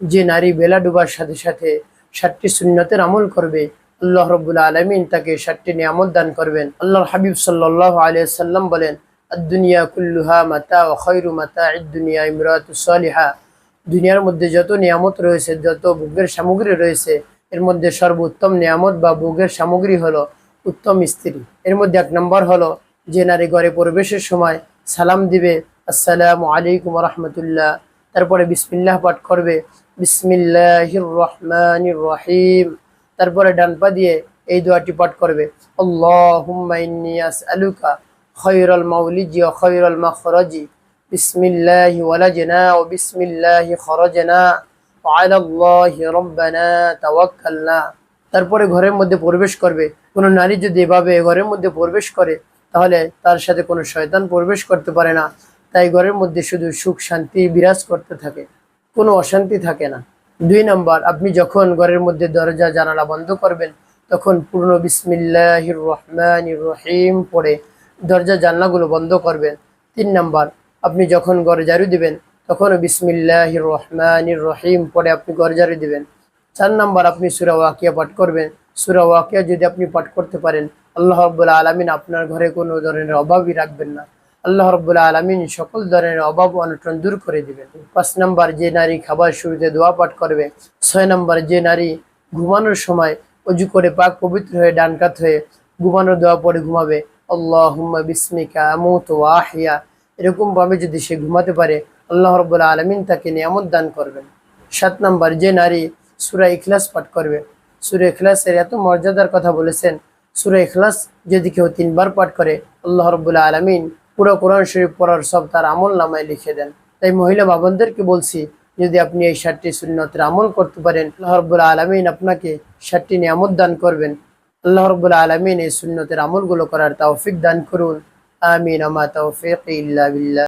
যে নারী বেলা ডুবার সাথে সাথে ষাটটি সুন্নতের আমল করবে, আল্লাহ রব্বুল আলমিন তাকে ষাটটি নিয়ামত দান করবেন। আল্লাহর হাবিব সাল্লাহ আলিয়া সাল্লাম বলেন কুল্লুহা মাতা ও খৈরু মাতা দুনিয়ার মধ্যে যত নিয়ামত রয়েছে, যত ভোগের সামগ্রী রয়েছে, এর মধ্যে সর্বোত্তম নিয়ামত বা ভোগের সামগ্রী হলো উত্তম স্ত্রী। এর মধ্যে এক নম্বর হলো যে নারী ঘরে প্রবেশের সময় সালাম দিবে, আসসালামু আলাইকুম রহমতুল্লাহ। তারপরে বিসমিল্লাহ পাঠ করবে বিসমিল্লাহির রহমানির রহিম তারপরে ডান পা দিয়ে এই দোয়াটি পাঠ করবে তারপরে ঘরের মধ্যে প্রবেশ করবে, কোনো নারী যদি এভাবে ঘরের মধ্যে প্রবেশ করে, তাহলে তার সাথে কোনো শয়তান প্রবেশ করতে পারে না। তাই ঘরের মধ্যে শুধু সুখ শান্তি বিরাজ করতে থাকে। কোনো অশান্তি থাকে না। দুই নম্বর, আপনি যখন ঘরের মধ্যে দরজা জানালা বন্ধ করবেন, তখন পূর্ণ বিসমিল্লাহির রহমানির রহিম পড়ে দরজা জানলাগুলো বন্ধ করবেন। তিন নম্বর, আপনি যখন ঘরে ঝাড়ু দিবেন তখন বিসমিল্লাহির রহমানির রহিম পড়ে আপনি ঘরে ঝাড়ু দিবেন। চার নম্বর, আপনি সুরা ওয়াকিয়া পাঠ করবেন। সুরা ওয়াকিয়া যদি আপনি পাঠ করতে পারেন, আল্লাহ রব্বুল্লা আলমিন আপনার ঘরে কোনো ধরনের অভাবই রাখবেন না। আল্লাহ রব্বুল্লা আলমিন সকল ধরনের অভাব অনটন দূর করে দিবেন পাঁচ নম্বর, যে নারী খাবার শুরুতে দোয়া পাঠ করবে, ছয় নম্বর, যে নারী ঘুমানোর সময় অজু করে পাক পবিত্র হয়ে ডানকাত হয়ে ঘুমানোর দোয়া পরে ঘুমাবে আল্লাহ বিস্মিকা আমুত ওয়াহিয়া এরকম ভাবে যদি সে ঘুমাতে পারে, আল্লাহ রব্বুল্লা আলমিন তাকে নিয়ামত দান করবেন। সাত নম্বর, যে নারী সুরা ইখলাস পাঠ করবে, সুরা ইখলাসের এত মর্যাদার কথা বলেছেন, সুরা ইখলাস যদি কেউ তিনবার পাঠ করে, আল্লাহ রব্বুল্লা আলমিন পুরো কোরআন শরীফ পড়ার সব তার আমল নামায় লিখে দেন। তাই মহিলা বাবনদেরকে বলছি, যদি আপনি এই ষাটটি সুন্নতের আমল করতে পারেন, আল্লাহ রব্বুল্লা আলমিন আপনাকে ষাটটি নিয়ামত দান করবেন। আল্লাহ রব্বুল্লা আলমিন এই সুন্নতের আমলগুলো করার তাওফিক দান করুন। আমিন, আমা তৌফিক ইল্লা বিল্লাহ।